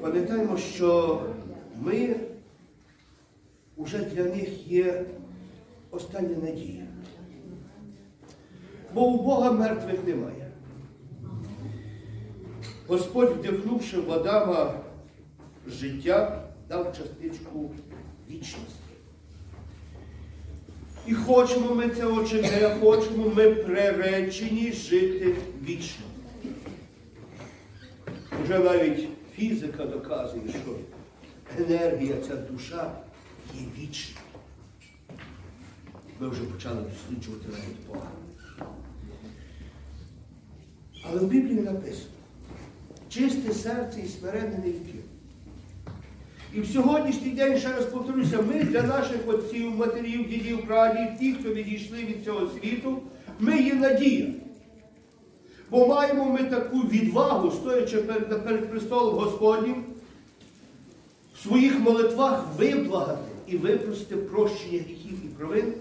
пам'ятаємо, що ми вже для них є остання надія. Бо у Бога мертвих немає. Господь, вдихнувши в Адама життя, дав частичку вічності. І хочемо ми цього чи не хочемо, ми приречені жити вічно. Вже навіть фізика доказує, що енергія, ця душа є вічна. Ми вже почали досліджувати навіть Бога. Але в Біблії написано, чисте серце і смиренний впів. І в сьогоднішній день, ще раз повторюся, ми для наших отців, матерів, дідів, прадів, тих, хто відійшли від цього світу, ми є надія. Бо маємо ми таку відвагу, стоячи перед, престолом Господнім, в своїх молитвах виблагати і випросити прощення гріхів і провин